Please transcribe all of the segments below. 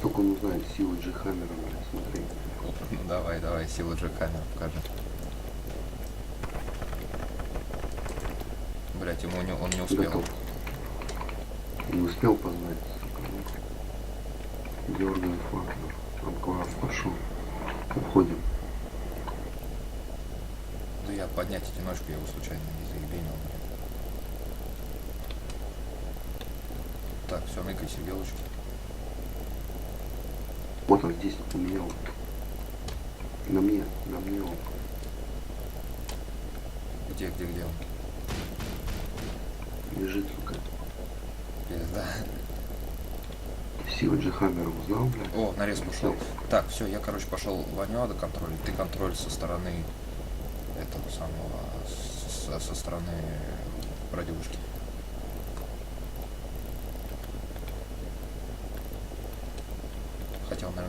Сейчас только он узнает силу Джи Хаммера, блядь, смотри. Ну давай, давай, силу же камеру покажи. Блять, ему не, он не успел. Готов. Не успел познать, сука, ну. Дерганный флаг, ну. Обклав пошел. Уходим. Да я поднять одиночку, я его случайно не заебенил. Так, все, ныкайся, белочки. Вот он здесь, у меня он. На мне, на мне он. Где, где, где он? Лежит, сука. Пизда. Сила Джи Хаммера узнал, блядь? О, нарез пошел. Так, все, я, короче, пошел Ванюада контроль. Ты контроль со стороны этого самого, со, со стороны радиушки.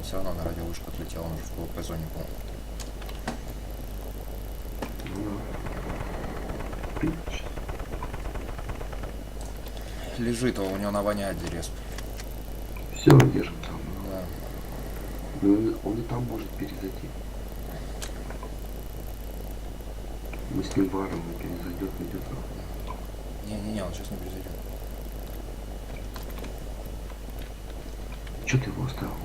Все равно на радиошку отлетел, он уже в ПВП зоне был. Лежит, а у него на Ваняде респ. Все, держим там. Да. Ну, он, и там может перезайти. Мы с ним варом, он перезайдет, идет. Не-не-не, он сейчас не произойдет. Че ты его оставил?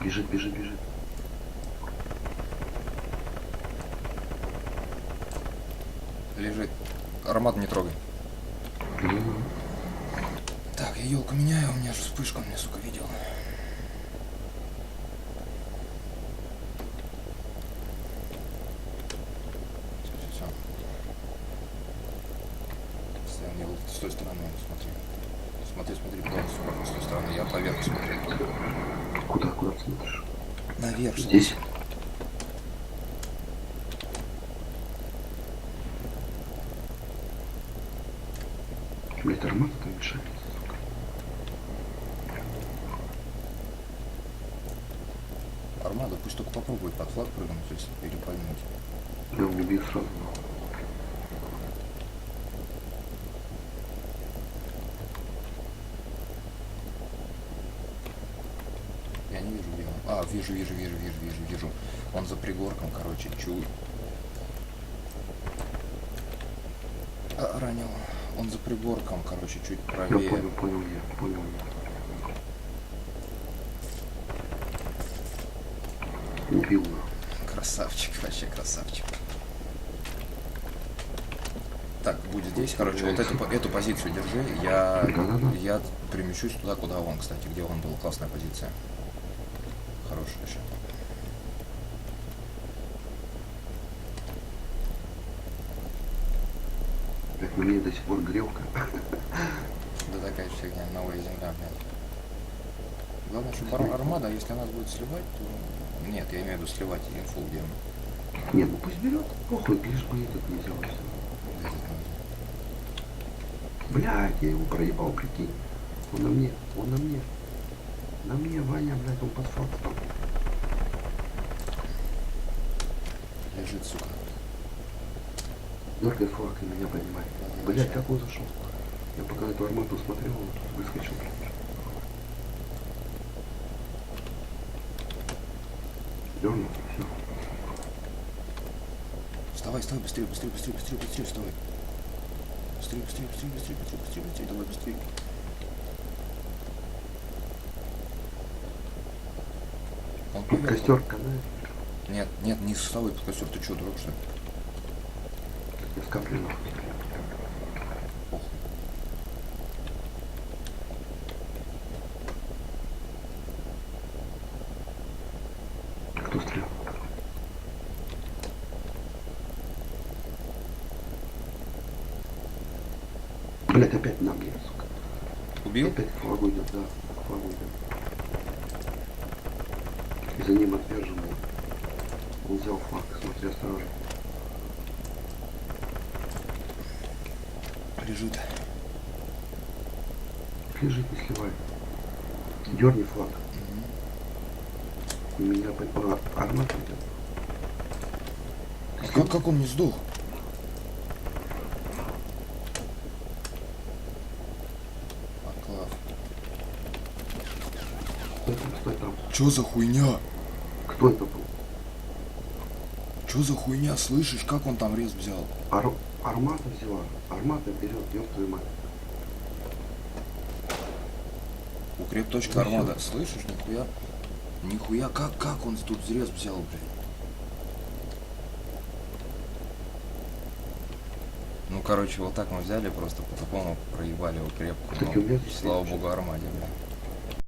Бежит, бежит, бежит. Лежит. Аромат не трогай. Так, я елку меняю, у меня же вспышка, меня, сука, видел. Все, все, все. Я вот с той стороны смотри. Смотри, смотри, сука, с той стороны. Я поверх смотрю. Куда, куда ты смотришь? Наверх. Здесь? Блять, армата там мешает, сука. Армада пусть только попробует под флаг прыгнуть, если перепальнуть. Я его убью сразу. Я не вижу, где он. А, вижу, вижу, вижу, вижу, вижу, вижу. Он за пригорком, короче, чуть. А, ранил. Он за пригорком, короче, чуть Я правее. понял, понял я, понял я. Убил. Красавчик, вообще красавчик. Так, будет здесь, короче, вот эту, эту позицию держи. Я, я перемещусь туда, куда он, кстати, где он был. Классная позиция. Еще. Блять, на мне до сих пор грелка. Да такая фигня, новая земля, блядь. Главное, чтобы ар- армада, если нас будет сливать, то... Нет, я имею в виду сливать инфу, где мы. Не, ну пусть берет. Похуй, лишь бы этот не взял. Блядь, я его проебал, прикинь. Он на мне, он на мне. На мне, Ваня, блядь, он под сука. Дергай флаг и меня Блядь, начал. как он зашел? Я пока эту армату смотрел, он тут выскочил. Дернул, все. Вставай, вставай, быстрее, быстрее, быстрее, быстрее, быстрее, вставай. Быстрее, быстрее, быстрее, быстрее, быстрее, быстрее, быстрее, давай быстрее. Костер канает. Нет, нет, не под костер, ты что, дурак, что ли? Я скоплю. Кто стрелял? Блять, опять на мне, сука. Убил? Опять к флагу идет, да. К флагу идет. За ним отверженный. Он взял флаг, смотри осторожно. Лежит. Лежит, не сливай. Дерни флаг. Мгм. У меня по- а, армата идет. А как, как он не сдох? Поклав. Стой там, стой там. Чё за хуйня? Кто это был? Чё за хуйня? Слышишь, как он там рез взял? Ар- Армата взяла. Армата берет, ёб твою мать. Укреп точка Ну армада. Слышишь, нихуя? Нихуя, как, как он тут зрез взял, блядь? Ну, короче, вот так мы взяли, просто по такому проебали укрепку. Кстати, Ну, у меня здесь слава богу, армаде, блядь.